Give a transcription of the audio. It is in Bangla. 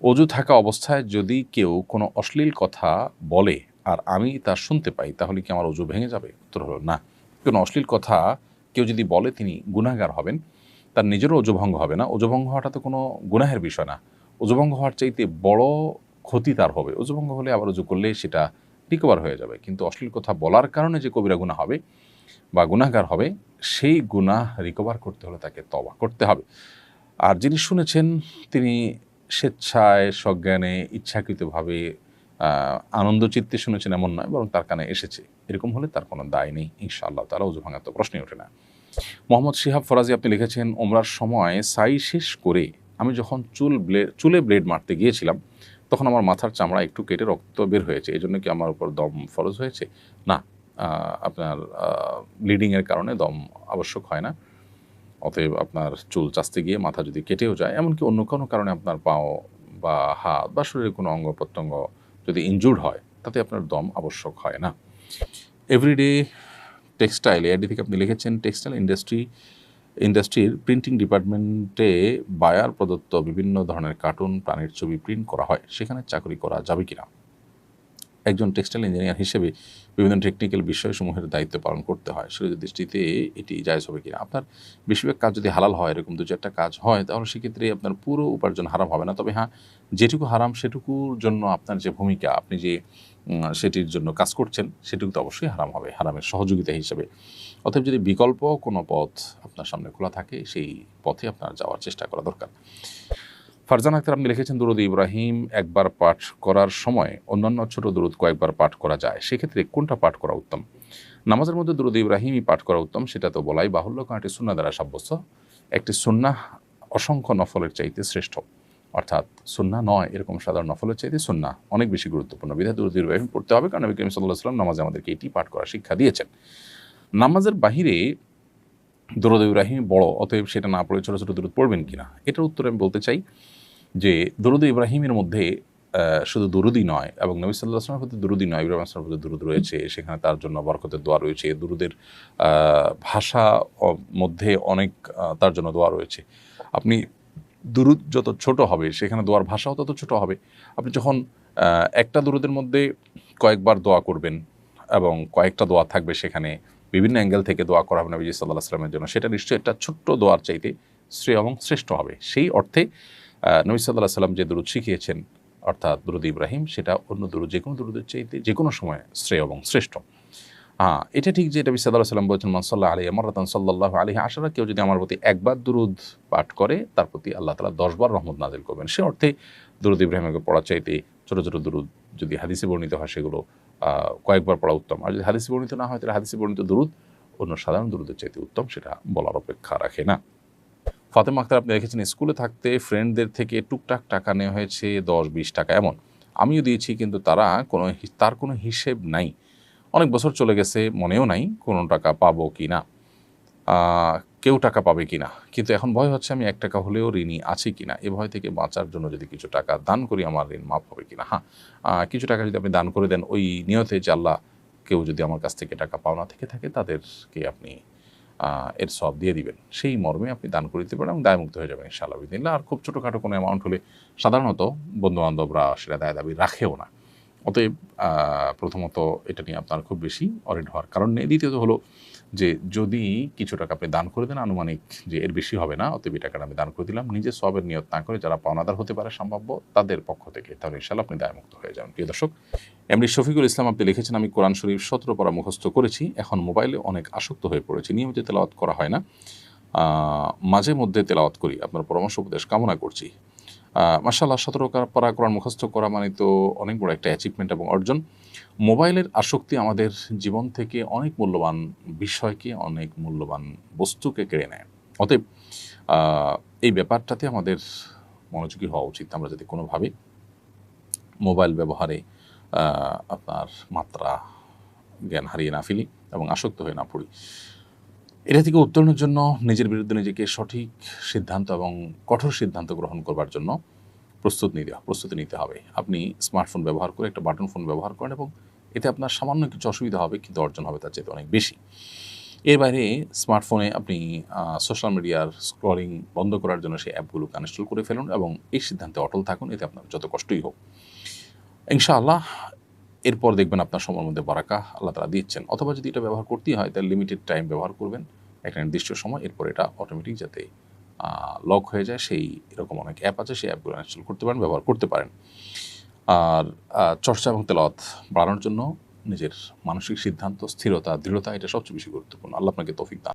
অজু থাকা অবস্থায় যদি কেউ কোনো অশ্লীল কথা বলে আর আমি তা শুনতে পাই, তাহলে কি আমার অজু ভেঙে যাবে? উত্তর হলো, না। কোনো অশ্লীল কথা কেউ যদি বলে তিনি গুনাহগার হবেন, তার নিজেরও অজুভঙ্গ হবে না। অজুভঙ্গ হওয়াটা তো কোনো গুনাহের বিষয় না। অজুভঙ্গ হওয়ার চাইতে বড় ক্ষতি তার হবে। অজুভঙ্গ হলে আবার অজু করলে সেটা রিকভার হয়ে যাবে। কিন্তু অশ্লীল কথা বলার কারণে যে কবিরা গুনাহ হবে বা গুনাহগার হবে, সেই গুনাহ রিকভার করতে হলে তাকে তবা করতে হবে। আর যিনি শুনেছেন, তিনি স্বেচ্ছায়, সজ্ঞানে, ইচ্ছাকৃতভাবে আনন্দ চিত্তে শুনেছেন এমন নয়, বরং তার কানে এসেছে। এরকম হলে তার কোনো দায় নেই। ইনশাআল্লাহ তারা অজু ভাঙার তো প্রশ্নই ওঠে না। মোহাম্মদ শিহাব ফরাজি আপনি লিখেছেন, ওমরার সময় সাই শেষ করে আমি যখন চুল ব্লেড চুলে ব্লেড মারতে গিয়েছিলাম, তখন আমার মাথার চামড়া একটু কেটে রক্ত বের হয়েছে। এই জন্য কি আমার উপর দম ফরজ হয়েছে? না আপনার ব্লিডিংয়ের কারণে দম আবশ্যক হয় না। অতএব আপনার চুল চাচতে গিয়ে মাথা যদি কেটেও যায়, এমনকি অন্য কোনো কারণে আপনার পাও বা হাত বা শরীরের কোনো অঙ্গ প্রত্যঙ্গ যদি ইনজুর্ড হয়, তাতে আপনার দম আবশ্যক হয় না। এভরিডে টেক্সটাইল এআইডি থেকে আপনি লিখেছেন টেক্সটাইল ইন্ডাস্ট্রি ইন্ডাস্ট্রির প্রিন্টিং ডিপার্টমেন্টে বায়ার প্রদত্ত বিভিন্ন ধরনের কার্টুন প্রাণীর ছবি প্রিন্ট করা হয়। সেখানে চাকরি করা যাবে কিনা? একজন টেক্সটাইল ইঞ্জিনিয়ার হিসেবে বিভিন্ন টেকনিক্যাল বিষয়সমূহের দায়িত্ব পালন করতে হয়। শরীরের দৃষ্টিতে এটি জায়জ হবে কিনা? আপনার বেশিরভাগ কাজ যদি হালাল হয়, এরকম দু চারটা কাজ হয়, তাহলে সেক্ষেত্রে আপনার পুরো উপার্জন হারাম হবে না। তবে হ্যাঁ যেটুকু হারাম সেটুকুর জন্য আপনার যে ভূমিকা, আপনি যে সেটির জন্য কাজ করছেন, সেটুকু তো অবশ্যই হারাম হবে, হারামের সহযোগিতা হিসেবে। অতএব যদি বিকল্প কোনো পথ আপনার সামনে খোলা থাকে, সেই পথে আপনার যাওয়ার চেষ্টা করা দরকার। ফারজান আক্তার, আপনি লিখেছেন দুরুদ ইব্রাহিম একবার পাঠ করার সময় অন্যান্য ছোট দুরুদ কয়েকবার পাঠ করা যায়। সেক্ষেত্রে কোনটা পাঠ করা উত্তম? নামাজের মধ্যে দুরুদ ইব্রাহিমই পাঠ করা উত্তম, সেটা তো বলাই বাহুল্য, কারণ এটি সুন্না দ্বারা সাব্যস্ত। একটি সুন্না অসংখ্য নফলের চাইতে শ্রেষ্ঠ, অর্থাৎ সুন্না নয়, এরকম সাধারণ নফলের চাইতে সুন্না অনেক বেশি গুরুত্বপূর্ণ। বিধায় দুরুদ ইব্রাহিম পড়তে হবে, কারণ নবী সাল্লাহ সাল্লাম নামাজে আমাদেরকে এটি পাঠ করার শিক্ষা দিয়েছেন। নামাজের বাহিরে দুরুদ ইব্রাহিম বড় অতএব সেটা না পড়ে ছোটো ছোটো দুরুদ পড়বেন কিনা? এটার উত্তরে আমি বলতে চাই যে দরুদ ইব্রাহিমের মধ্যে শুধু দুরুদই নয় এবং নবী সাল্লাহ আসলামের প্রতি দুরুদই নয়, ইব্রাহিম আসলামের প্রতি দুরুদ রয়েছে। সেখানে তার জন্য বরকতের দোয়া রয়েছে। দুরুদের ভাষা মধ্যে অনেক তার জন্য দোয়া রয়েছে। আপনি দুরুদ যত ছোট হবে, সেখানে দোয়ার ভাষাও তত ছোট হবে। আপনি যখন একটা দুরুদের মধ্যে কয়েকবার দোয়া করবেন এবং কয়েকটা দোয়া থাকবে সেখানে বিভিন্ন অ্যাঙ্গেল থেকে দোয়া করা হবে নবী সাল্লাহ আসলামের জন্য। সেটা নিশ্চয়ই একটা ছোট্ট দোয়ার চাইতে শ্রেয় এবং শ্রেষ্ঠ হবে। সেই অর্থে নবী সাল্লাহ সাল্লাম যে দুরুদ শিখিয়েছেন, অর্থাৎ দুরুদ ইব্রাহিম, সেটা অন্য দুরুদ যে কোনো দুরুদের চাইতে যে কোনো সময় শ্রেয় এবং শ্রেষ্ঠ। হ্যাঁ এটা ঠিক যে নবী সাল্লাহ সাল্লাম বলছেন মানসাল্লাহ আলী আমরাতান সাল্লাহ আলী আশারা কেউ যদি আমার প্রতি একবার দুরুদ পাঠ করে, তার প্রতি আল্লাহ তালা দশবার রহমত নাজিল করবেন। সে অর্থে দুরুদ ইব্রাহিমকে পড়া চাইতে ছোটো ছোটো দুরুদ যদি হাদিসে বর্ণিত হয়, সেগুলো কয়েকবার পড়া উত্তম। আর যদি হাদিসে বর্ণিত না হয়, তাহলে হাদিসে বর্ণিত দুরুদ, অন্য সাধারণ দুরুদের চাইতে উত্তম, সেটা বলার অপেক্ষা রাখে না। ফাতেমা আক্তার, আপনি দেখেছেন, স্কুলে থাকতে ফ্রেন্ডদের থেকে টুকটাক টাকা নেওয়া হয়েছে দশ বিশ টাকা এমন। আমিও দিয়েছি, কিন্তু তারা কোনো তার কোনো হিসেব নাই। অনেক বছর চলে গেছে, মনেও নাই কোনো টাকা পাবো কি না। কেউ টাকা পাবে কি না কিন্তু এখন ভয় হচ্ছে আমি এক টাকা হলেও ঋণী আছি কি না এ ভয় থেকে বাঁচার জন্য যদি কিছু টাকা দান করি, আমার ঋণ মাফ হবে কি না হ্যাঁ কিছু টাকা যদি আপনি দান করে দেন, ওই নিয়তে যে আল্লাহ কেউ যদি আমার কাছ থেকে টাকা পাওনা থেকে থাকে, তাদেরকে আপনি এর সব দিয়ে দিবেন। সেই মর্মে আপনি দান করে দিতে পারেন এবং দায়মুক্ত হয়ে যাবেন ইনশাআল্লাহ আর খুব ছোটোখাটো কোনো অ্যামাউন্ট হলে সাধারণত বন্ধুবান্ধবরা সেটা দায় দাবি রাখেও না। অতএব প্রথমত এটা নিয়ে আপনার খুব বেশি অরিড হওয়ার কারণ নেই। দ্বিতীয়ত হলো যে যদি কিছু টাকা আপনি দান করে দেন, আনুমানিক যে এর বেশি হবে না, অতএব টাকাটা আমি দান করে দিলাম। নিজে সবের নিয়ত না করে যারা পাওনাদার হতে পারে সম্ভাব্য, তাদের পক্ষ থেকে। তাহলে ইনশাল্লাহ আপনি দায়মুক্ত হয়ে যাবেন। প্রিয় দর্শক এমনি শফিকুল ইসলাম আপনি লিখেছেন, আমি কোরআন শরীফ সতেরো পড়া মুখস্থ করেছি। এখন মোবাইলে অনেক আসক্ত হয়ে পড়েছি। নিয়মিত তেলাওয়াত করা হয় না। মাঝে মধ্যে তেলাওয়াত করি। আপনার পরামর্শ, উপদেশ কামনা করছি। মার্শাল্লাহ সতেরো পারা কোরআন মুখস্থ করা মানে তো অনেক বড় একটা অ্যাচিভমেন্ট এবং অর্জন। মোবাইলের আসক্তি আমাদের জীবন থেকে অনেক মূল্যবান বিষয়কে, অনেক মূল্যবান বস্তুকে কেড়ে নেয়। অতএব এই ব্যাপারটাতে আমাদের মনোযোগী হওয়া উচিত আমরা যদি কোনোভাবে মোবাইল ব্যবহারে আপনার মাত্রা জ্ঞান হারিয়ে না ফেলি এবং আসক্ত হয়ে না পড়ি। এটা থেকে উত্তরণের জন্য নিজের বিরুদ্ধে নিজেকে সঠিক সিদ্ধান্ত এবং কঠোর সিদ্ধান্ত গ্রহণ করবার জন্য প্রস্তুত নিতে প্রস্তুতি নিতে হবে। আপনি স্মার্টফোন ব্যবহার করে একটা বাটন ফোন ব্যবহার করেন এবং এতে আপনার সামান্য কিছু অসুবিধা হবে, কিন্তু অর্জন হবে তার চেয়ে অনেক বেশি। এর বাইরে স্মার্টফোনে আপনি সোশ্যাল মিডিয়ার স্ক্রলিং বন্ধ করার জন্য সেই অ্যাপগুলোকে আনইনস্টল করে ফেলুন এবং এই সিদ্ধান্তে অটল থাকুন, এতে আপনার যত কষ্টই হোক। ইনশাআল্লাহ, এরপর দেখবেন আপনার সময়ের মধ্যে বারাকা আল্লাহ তারা দিচ্ছেন। অথবা যদি এটা ব্যবহার করতেই হয়, তাহলে লিমিটেড টাইম ব্যবহার করবেন। একটা নির্দিষ্ট সময়, এরপর এটা অটোমেটিক যাতে লক হয়ে যায়, সেই এরকম অনেক অ্যাপ আছে, সেই অ্যাপগুলো ইনস্টল করতে পারেন, ব্যবহার করতে পারেন। আর চর্চা এবং তেলত বাড়ানোর জন্য নিজের মানসিক সিদ্ধান্ত, স্থিরতা, দৃঢ়তা, এটা সবচেয়ে বেশি গুরুত্বপূর্ণ। আল্লাহ আপনাকে তৌফিক দান।